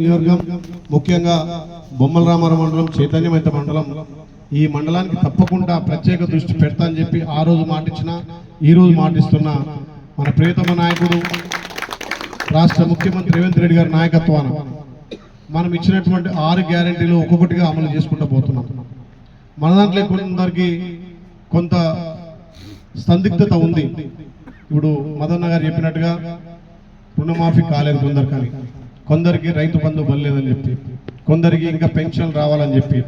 నియోజకవర్గం ముఖ్యంగా బొమ్మల రామారావు మండలం చైతన్యమైత మండలం. ఈ మండలానికి తప్పకుండా ప్రత్యేక దృష్టి పెడతా అని చెప్పి ఆ రోజు మాటిచ్చిన ఈ రోజు మాటిస్తున్న మన ప్రియతమ నాయకుడు రాష్ట్ర ముఖ్యమంత్రి రేవంత్ రెడ్డి గారి నాయకత్వాన మనం ఇచ్చినటువంటి ఆరు గ్యారంటీలు ఒక్కొక్కటిగా అమలు చేసుకుంటూ పోతున్నాం. మన దాంట్లో కొందరికి కొంత సందిగ్ధత ఉంది. ఇప్పుడు మదన్న గారు చెప్పినట్టుగా రుణమాఫీ కాలేదు కొందరు కానీ. కొందరికి రైతు బంధు బలేదని చెప్పి కొందరికి ఇంకా పెన్షన్ రావాలని చెప్పి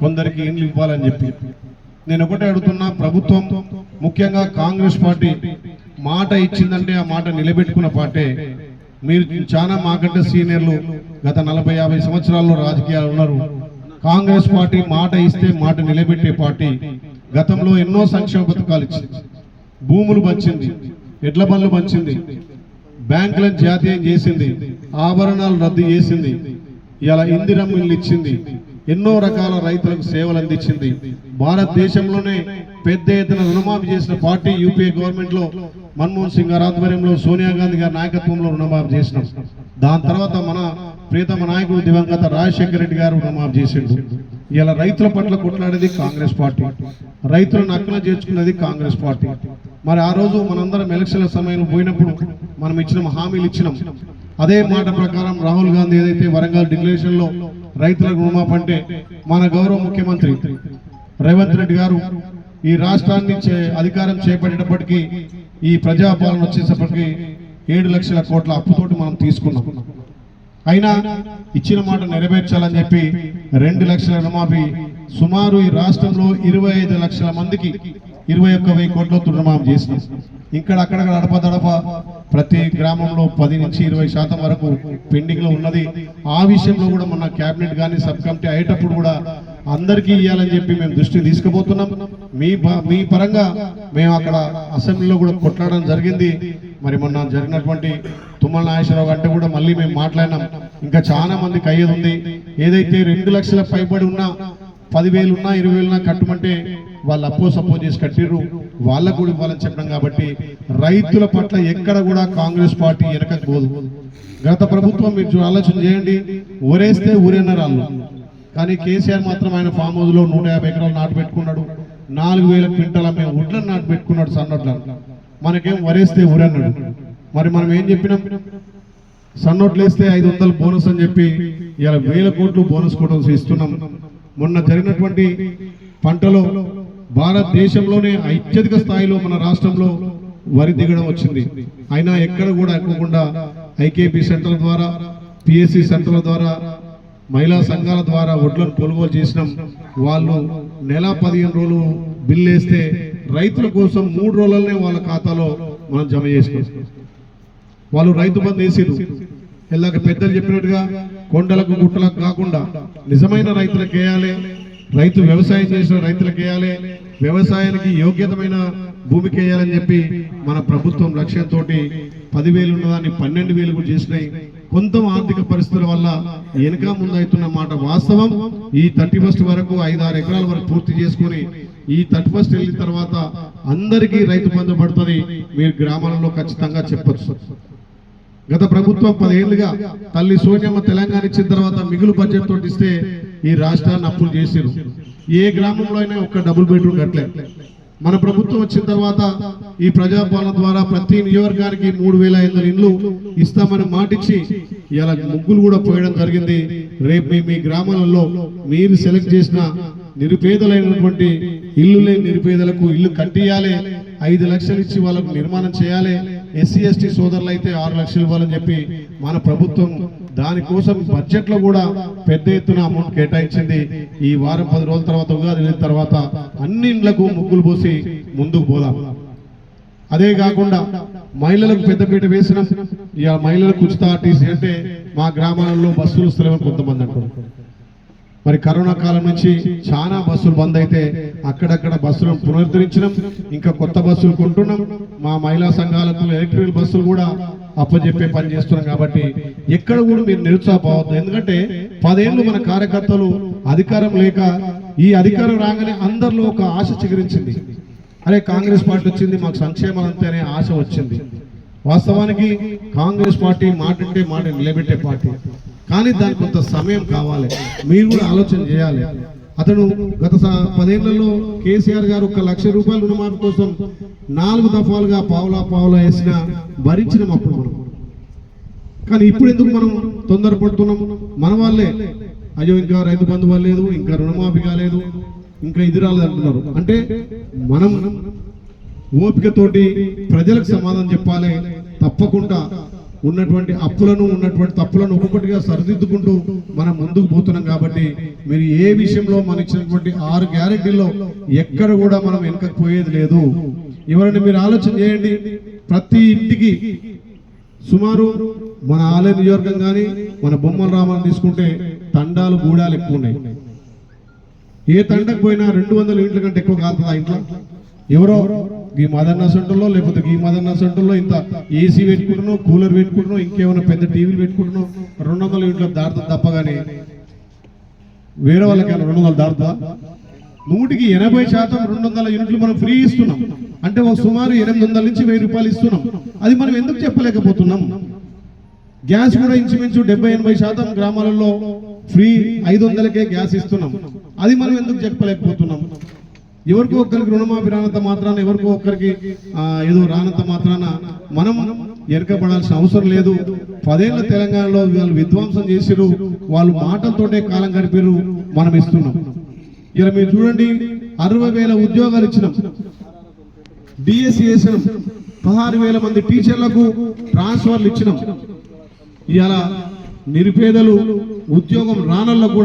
కొందరికి ఇండ్లు ఇవ్వాలని చెప్పి. నేను ఒకటే అడుగుతున్నా ప్రభుత్వం ముఖ్యంగా కాంగ్రెస్ పార్టీ మాట ఇచ్చిందంటే ఆ మాట నిలబెట్టుకున్న పార్టీ మీరు చాలా మాకంటే సీనియర్లు గత నలభై యాభై సంవత్సరాల్లో రాజకీయాలు ఉన్నారు. కాంగ్రెస్ పార్టీ మాట ఇస్తే మాట నిలబెట్టే పార్టీ గతంలో ఎన్నో సంక్షేమ పథకాలు ఇచ్చింది. భూములు పంచింది ఎడ్ల బండ్లు పంచింది బ్యాంకులను జాతీయం చేసింది ఆభరణాలు రద్దు చేసింది ఇలా ఇందిరమ్మ ఇల్లు ఇచ్చింది ఎన్నో రకాల రైతులకు సేవలు అందించింది. భారతదేశంలోనే పెద్ద ఎత్తున రుణమాఫీ చేసిన పార్టీ యూపీఏ గవర్నమెంట్లో మన్మోహన్ సింగ్ గారి ఆధ్వర్యంలో సోనియా గాంధీ గారి నాయకత్వంలో రుణమాఫీ చేసినాం. దాని తర్వాత మన ప్రీతమ నాయకుడు దివంగత రాజశేఖర రెడ్డి గారు రుణమాఫీ చేసిండు. ఇలా రైతుల పట్ల కొట్లాడేది కాంగ్రెస్ పార్టీ. రైతులను అక్కన చేర్చుకున్నది కాంగ్రెస్ పార్టీ. మరి ఆ రోజు మనందరం ఎలక్షన్ల సమయంలో పోయినప్పుడు మనం ఇచ్చిన హామీలు ఇచ్చినాం. అదే మాట ప్రకారం రాహుల్ గాంధీ ఏదైతే వరంగల్ డిక్లరేషన్లో రైతులకు రుణమాఫీ అంటే మన గౌరవ ముఖ్యమంత్రి రేవంత్ రెడ్డి గారు ఈ రాష్ట్రాన్ని చే- అధికారం చేపట్టేటప్పటికీ ఈ ప్రజాపాలన వచ్చేటప్పటికీ ఏడు లక్షల కోట్ల అప్పుతోటి మనం తీసుకున్నాం. అయినా ఇచ్చిన మాట నెరవేర్చాలని చెప్పి రెండు లక్షల రుణమాఫీ సుమారు ఈ రాష్ట్రంలో ఇరవై ఐదు లక్షల మందికి ఇరవై ఒక్క వెయ్యి కోట్ల రుణమాఫీ చేసినాం. ఇక్కడ అక్కడక్కడ అడపదడప ప్రతి గ్రామంలో పది నుంచి ఇరవై శాతం వరకు పెండింగ్లో ఉన్నది. ఆ విషయంలో కూడా మొన్న క్యాబినెట్ కానీ సబ్ కమిటీ అయ్యేటప్పుడు కూడా అందరికీ ఇవ్వాలని చెప్పి మేము దృష్టి తీసుకుపోతున్నాం. మీ ప- మీ పరంగా మేము అక్కడ అసెంబ్లీలో కూడా కొట్లాడడం జరిగింది. మరి మొన్న జరిగినటువంటి తుమ్మల నాగేశ్వరరావు అంటే కూడా మళ్ళీ మేము మాట్లాడినాం. ఇంకా చాలా మందికి అయ్యేది ఉంది. ఏదైతే రెండు లక్షల పైబడి ఉన్నా పదివేలు ఉన్నా ఇరవై వేలున్నా కట్టమంటే వాళ్ళు అప్పు సపో చేసి కట్టిర్రు వాళ్ళకు కూడా ఇవ్వాలని చెప్పడం కాబట్టి రైతుల పట్ల ఎక్కడ కూడా కాంగ్రెస్ పార్టీ వెనకపోదు గత ప్రభుత్వం మీరు ఆలోచన చేయండి ఊరేస్తే ఊరేన్నారు వాళ్ళు కానీ కేసీఆర్ మాత్రం ఆయన ఫామ్ హౌస్లో నూట యాభై ఎకరాలు నాటు పెట్టుకున్నాడు నాలుగు వేల క్వింటల మేము ఉడ్లను నాటు పెట్టుకున్నాడు సన్నట్లను మనకేం వరేస్తే ఊరన్నాడు. మరి మనం ఏం చెప్పినాం? సన్నోట్లు వేస్తే ఐదు వందలు బోనస్ అని చెప్పి ఇలా వేల కోట్లు బోనస్ కూడా ఇస్తున్నాం. మొన్న జరిగినటువంటి పంటలో భారతదేశంలోనే అత్యధిక స్థాయిలో మన రాష్ట్రంలో వరి దిగడం వచ్చింది. అయినా ఎక్కడ కూడా ఎక్కకుండా ఐకేపీ సెంటర్ ద్వారా పిఎస్సి సెంటర్ల ద్వారా మహిళా సంఘాల ద్వారా వడ్లను కొనుగోలు చేసినాం. వాళ్ళు నెల పదిహేను రోజులు బిల్లు వేస్తే రైతుల కోసం మూడు రోజులనే వాళ్ళ ఖాతాలో మనం జమ చేసినాం. వాళ్ళు రైతు బంధు వేసిరు ఇలాగ పెద్దలు చెప్పినట్టుగా కొండలకు గుట్టలకు కాకుండా నిజమైన రైతులకు వేయాలి. రైతు వ్యవసాయం చేసిన రైతులకు వేయాలి వ్యవసాయానికి యోగ్యతమైన భూమికి వేయాలని చెప్పి మన ప్రభుత్వం లక్ష్యంతో పదివేలు ఉన్నదాన్ని పన్నెండు వేలు కూడా చేసినాయి. కొంత ఆర్థిక పరిస్థితుల వల్ల వెనక ముందు అవుతున్న మాట వాస్తవం. ఈ థర్టీ ఫస్ట్ వరకు ఐదారు ఎకరాల వరకు పూర్తి చేసుకుని ఈ థర్టీ ఫస్ట్ వెళ్ళిన తర్వాత అందరికీ రైతు బంధు పడుతుంది. మీరు గ్రామాలలో ఖచ్చితంగా చెప్పచ్చు. గత ప్రభుత్వం పదేళ్ళుగా తల్లి సోనియమ్మ తెలంగాణ ఇచ్చిన తర్వాత మిగులు బడ్జెట్ తోటిస్తే ఈ రాష్ట్రాన్ని అప్పులు చేసారు ఏ గ్రామంలో అయినా ఒక్క డబుల్ బెడ్రూమ్ కట్టలేదు మన ప్రభుత్వం వచ్చిన తర్వాత ఈ ప్రజాపాలన ద్వారా ప్రతి నియోజకవర్గానికి మూడు వేల ఐదు వందల ఇండ్లు ఇస్తామని మాటిచ్చి ఇలా ముగ్గులు కూడా పోయడం జరిగింది. రేపు మీ మీ గ్రామాలలో మీరు సెలెక్ట్ చేసిన నిరుపేదలైనటువంటి ఇల్లు లేని నిరుపేదలకు ఇల్లు కట్టియాలి. ఐదు లక్షలు ఇచ్చి వాళ్ళకు నిర్మాణం చేయాలి. ఎస్సీ ఎస్టీ సోదరులు అయితే ఆరు లక్షలు ఇవ్వాలని చెప్పి మన ప్రభుత్వం దానికోసం బడ్జెట్లో కూడా పెద్ద ఎత్తున అమౌంట్ కేటాయించింది. ఈ వారం పది రోజుల తర్వాత ఉగాది వెళ్ళిన తర్వాత అన్ని ఇండ్లకు ముగ్గులు పోసి ముందుకు పోదాం. అదే కాకుండా మహిళలకు పెద్దపీట వేసిన. ఇక మహిళలకు ఉచిత ఆర్టీసీ అంటే మా గ్రామాలలో బస్సులు వస్తలేమని కొంతమంది అంటారు మరి కరోనా కాలం నుంచి చాలా బస్సులు బంద్ అయితే అక్కడక్కడ బస్సులను పునరుద్ధరించడం ఇంకా కొత్త బస్సులు కొంటున్నాం. మా మహిళా సంఘాలకు ఎలక్ట్రికల్ బస్సులు కూడా అప్పచెప్పే పని చేస్తున్నాం కాబట్టి ఎక్కడ కూడా మీరు నిరుత్సాహపోవద్దు. ఎందుకంటే పదేళ్ళు మన కార్యకర్తలు అధికారం లేక ఈ అధికారం రాగానే అందరిలో ఒక ఆశ చిగురించింది. అరే కాంగ్రెస్ పార్టీ వచ్చింది మాకు సంక్షేమం అంతే అనే ఆశ వచ్చింది. వాస్తవానికి కాంగ్రెస్ పార్టీ మాట అంటే మాట నిలబెట్టే పార్టీ. కానీ దానికి కొంత సమయం కావాలి. మీరు కూడా ఆలోచన చేయాలి. అతను గత పదేళ్ళలో కేసీఆర్ గారు ఒక లక్ష రూపాయల రుణమాఫీ కోసం నాలుగు దఫాలుగా పావులా పావులా వేసిన భరించినాం అప్పుడు మనం. కానీ ఇప్పుడు ఎందుకు మనం తొందరపడుతున్నాం మన వాళ్ళే. అయ్యో ఇంకా రైతు బంధు లేదు ఇంకా రుణమాఫీ కాలేదు ఇంకా ఇది రాలేదు అంటున్నారు. అంటే మనం ఓపికతోటి ప్రజలకు సమాధానం చెప్పాలి. తప్పకుండా ఉన్నటువంటి అప్పులను ఉన్నటువంటి తప్పులను ఒక్కొక్కటిగా సరిదిద్దుకుంటూ మనం ముందుకు పోతున్నాం కాబట్టి మీరు ఏ విషయంలో మన ఇచ్చినటువంటి ఆరు గ్యారెంటీల్లో ఎక్కడ కూడా మనం వెనకపోయేది లేదు. ఎవరైనా మీరు ఆలోచన చేయండి. ప్రతి ఇంటికి సుమారు మన ఆలయ నియోజకం కానీ మన బొమ్మల రామాన్ని తీసుకుంటే తండాలు గూడాలు ఎక్కువ ఉన్నాయి. ఏ తండకు పోయినా రెండు వందల ఇంట్ల కంటే ఎక్కువ కాదు ఆ ఇంట్లో? ఎవరో? ఈ మదన్న సెంటర్లో లేకపోతే ఈ మదన్న సెంటర్లో ఇంత ఏసీ పెట్టుకుంటున్నావు కూలర్ పెట్టుకుంటున్నావు ఇంకేమైనా పెద్ద టీవీలు పెట్టుకుంటున్నావు రెండు వందల ఇంట్లో దాటుతుంది తప్ప కానీ వేరే వాళ్ళకైనా రెండు వందలు దాడుతా నూటికి ఎనభై శాతం రెండు వందల యూనిట్లు మనం ఫ్రీ ఇస్తున్నాం. అంటే ఒక సుమారు ఎనిమిది వందల నుంచి వెయ్యి రూపాయలు ఇస్తున్నాం. అది మనం ఎందుకు చెప్పలేకపోతున్నాం? గ్యాస్ కూడా ఇంచుమించు డెబ్బై ఎనభై శాతం గ్రామాలలో ఫ్రీ ఐదు వందలకే గ్యాస్ ఇస్తున్నాం. అది మనం ఎందుకు చెప్పలేకపోతున్నాం? ఎవరికో ఒక్కరికి రుణమాఫీ రానంత మాత్రాన ఎవరికో ఒక్కరికి ఏదో రానంత మాత్రాన మనం వెనకబడాల్సిన అవసరం లేదు. పదేళ్ళ తెలంగాణలో వాళ్ళు విధ్వంసం చేసిరు వాళ్ళు మాటలతోటే కాలం గడిపారు మనం ఇస్తున్నాం. ఇలా మీరు చూడండి అరవై వేల ఉద్యోగాలు ఇచ్చినాం. డిఎస్సి వేసినాం పదహారు వేల మంది టీచర్లకు ట్రాన్స్ఫర్లు ఇచ్చినాం. ఇలా నిరుపేదలు ఉద్యోగం రానల్లో కూడా